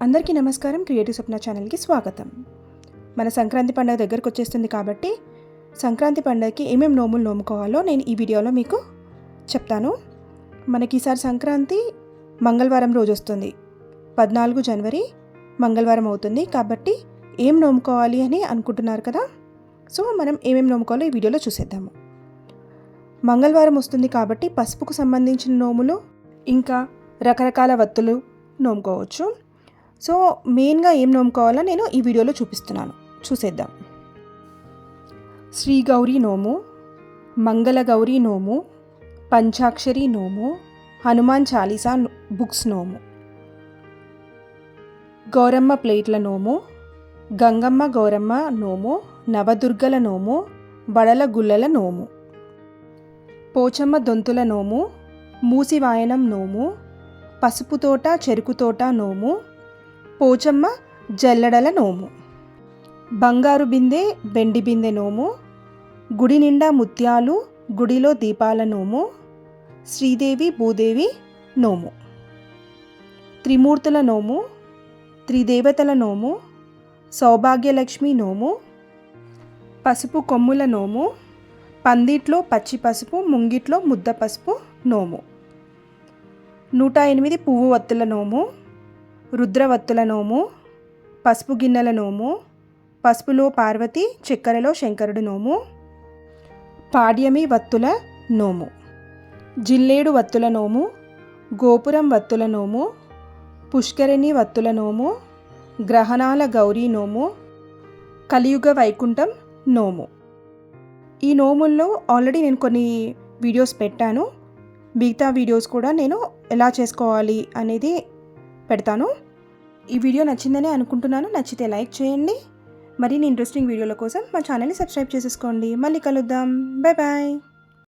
అందరికీ నమస్కారం. క్రియేటివ్ స్వప్న ఛానల్కి స్వాగతం. మన సంక్రాంతి పండుగ దగ్గరకు వచ్చేస్తుంది కాబట్టి సంక్రాంతి పండుగకి ఏమేమి నోములు నోముకోవాలో నేను ఈ వీడియోలో మీకు చెప్తాను. మనకి ఈసారి సంక్రాంతి మంగళవారం రోజు వస్తుంది. పద్నాలుగు జనవరి మంగళవారం అవుతుంది కాబట్టి ఏం నోముకోవాలి అని అనుకుంటున్నారు కదా? సో మనం ఏమేమి నోముకోవాలో ఈ వీడియోలో చూసేద్దాము. మంగళవారం వస్తుంది కాబట్టి పసుపుకు సంబంధించిన నోములు ఇంకా రకరకాల వత్తులు నోముకోవచ్చు. సో మెయిన్గా ఏం నోముకోవాలో నేను ఈ వీడియోలో చూపిస్తున్నాను. చూసేద్దాం. శ్రీ గౌరీ నోము మంగళ గౌరీ నోము పంచాక్షరి నోము హనుమాన్ చాలీసా బుక్స్ నోము. గౌరమ్మ ప్లేట్ల నోము గంగమ్మ గౌరమ్మ నోము నవదుర్గల నోము బడల గుల్లల నోము. పోచమ్మ దొంతుల నోము మూసివాయనం నోము పసుపు తోట చెరుకు తోట నోము పోచమ్మ జల్లడల నోము. బంగారు బిందె బెండి బిందె నోము. గుడి నిండా ముత్యాలు గుడిలో దీపాల నోము. శ్రీదేవి భూదేవి నోము. త్రిమూర్తుల నోము త్రిదేవతల నోము సౌభాగ్యలక్ష్మి నోము పసుపు కొమ్ముల నోము పందిట్లో పచ్చి పసుపు ముంగిట్లో ముద్ద పసుపు నోము. నూట ఎనిమిది పువ్వు వత్తుల నోము. రుద్రవత్తుల నోము పసుపు గిన్నెల నోము పసుపులో పార్వతి చక్కెరలో శంకరుడు నోము పాడ్యమి వత్తుల నోము జిల్లేడు వత్తుల నోము గోపురం వత్తుల నోము పుష్కరిణి వత్తుల నోము గ్రహణాల గౌరీ నోము కలియుగ వైకుంఠం నోము. ఈ నోముల్లో ఆల్రెడీ నేను కొన్ని వీడియోస్ పెట్టాను. మిగతా వీడియోస్ కూడా నేను ఎలా చేసుకోవాలి అనేది పెడతాను. ఈ వీడియో నచ్చిందని అనుకుంటున్నాను. నచ్చితే లైక్ చేయండి. మరిన్ని ఇంట్రెస్టింగ్ వీడియోల కోసం మా ఛానల్ని సబ్స్క్రైబ్ చేసేసుకోండి. మళ్ళీ కలుద్దాం. Bye bye.